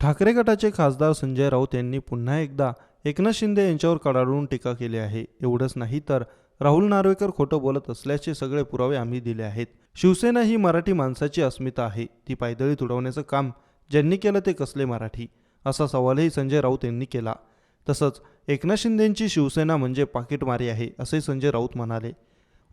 ठाकरे गटाचे खासदार संजय राऊत यांनी पुन्हा एकदा एकनाथ शिंदे यांच्यावर कडाडून टीका केली आहे. एवढंच नाही तर राहुल नार्वेकर खोटं बोलत असल्याचे सगळे पुरावे आम्ही दिले आहेत. शिवसेना ही मराठी माणसाची अस्मिता आहे. ती पायदळी तुडवण्याचं काम ज्यांनी केलं ते कसले मराठी? असा सवालही संजय राऊत यांनी केला. तसंच एकनाथ शिंदेंची शिवसेना म्हणजे पाकिटमारी आहे असे संजय राऊत म्हणाले.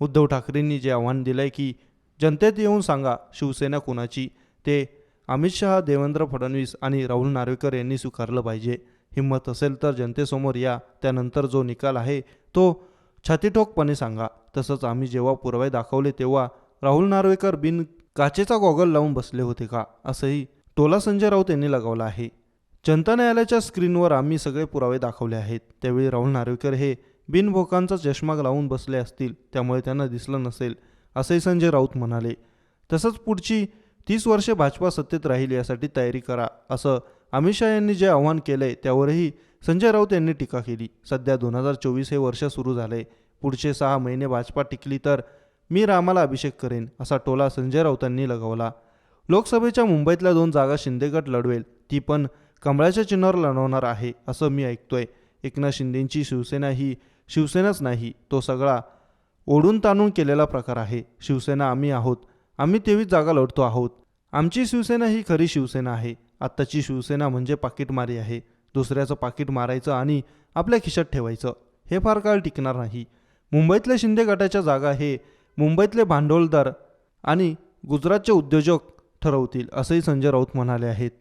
उद्धव ठाकरेंनी जे आव्हान दिलंय की जनतेत येऊन सांगा शिवसेना कोणाची? ते अमित शहा देवेंद्र फडणवीस आणि राहुल नार्वेकर यांनी स्वीकारलं पाहिजे. हिंमत असेल तर जनतेसमोर या. त्यानंतर जो निकाल आहे तो छातीठोकपणे सांगा. तसंच आम्ही जेव्हा पुरावे दाखवले तेव्हा राहुल नार्वेकर बिन काचेचा गॉगल लावून बसले होते का? असंही टोला संजय राऊत यांनी लगावला आहे. जनता न्यायालयाच्या स्क्रीनवर आम्ही सगळे पुरावे दाखवले आहेत. त्यावेळी राहुल नार्वेकर हे बिनभोकांचा चष्मा लावून बसले असतील. त्यामुळे त्यांना दिसलं नसेल असेही संजय राऊत म्हणाले. तसंच पुढची तीस वर्षे भाजपा सत्तेत राहील यासाठी तयारी करा असं अमित शहा यांनी जे आव्हान केलंय त्यावरही संजय राऊत यांनी टीका केली. सध्या दोन हजार चोवीस हे वर्ष सुरू झालंय. पुढचे सहा महिने भाजपा टिकली तर मी रामाला अभिषेक करेन असा टोला संजय राऊतांनी लगावला. लोकसभेच्या मुंबईतल्या दोन जागा शिंदेगट लढवेल ती पण कमळाच्या चिन्हावर लढवणार आहे असं मी ऐकतोय. एकनाथ शिंदेंची शिवसेना ही शिवसेनाच नाही तो सगळा ओढून ताणून केलेला प्रकार आहे. शिवसेना आम्ही आहोत आम्ही तेवीस जागा लढतो आहोत. आमची शिवसेना ही खरी शिवसेना आहे. आत्ताची शिवसेना म्हणजे पाकिटमारी आहे. दुसऱ्याचं पाकिट मारायचं आणि आपल्या खिशात ठेवायचं. हे फार काळ टिकणार नाही. मुंबईतल्या शिंदे गटाच्या जागा हे मुंबईतले भांडवलदार आणि गुजरातचे उद्योजक ठरवतील असंही संजय राऊत म्हणाले आहेत.